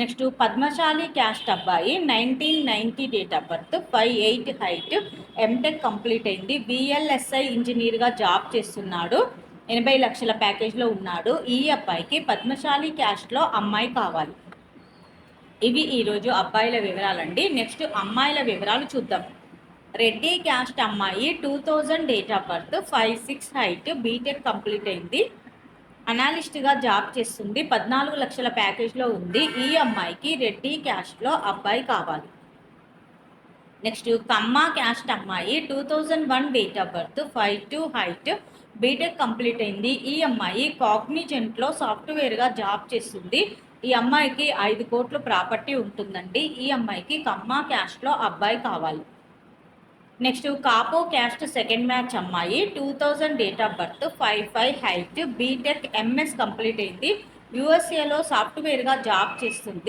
Next Padmashali caste అబ్బాయి nineteen ninety date of birth five eight height M Tech complete అయింది. VLSI ఇంజనీర్గా job చేస్తున్నాడు. ఎనభై లక్షల ప్యాకేజ్లో ఉన్నాడు. ఈ అబ్బాయికి పద్మశాలి క్యాస్ట్లో అమ్మాయి కావాలి. ఇవి ఈరోజు అబ్బాయిల వివరాలండి. నెక్స్ట్ అమ్మాయిల వివరాలు చూద్దాం. రెడ్డి క్యాస్ట్ అమ్మాయి two thousand date of birth five six height B Tech complete అయింది. అనాలిస్ట్గా జాబ్ చేస్తుంది. పద్నాలుగు లక్షల ప్యాకేజ్లో ఉంది. ఈ అమ్మాయికి రెడ్డి క్యాస్ట్లో అబ్బాయి కావాలి. నెక్స్ట్ కమ్మ క్యాస్ట్ అమ్మాయి. Two thousand one date of birth five two height B Tech complete అయింది. ఈ అమ్మాయి కాగ్నిజెంట్లో సాఫ్ట్వేర్గా జాబ్ చేస్తుంది. ఈ అమ్మాయికి ఐదు కోట్లు ప్రాపర్టీ ఉంటుందండి. ఈ అమ్మాయికి కమ్మ క్యాస్ట్లో అబ్బాయి కావాలి. Next Kapu caste second match అమ్మాయి. Two thousand date of birth five five height B Tech MS complete అయింది. యూఎస్ఏలో సాఫ్ట్వేర్గా జాబ్ చేస్తుంది.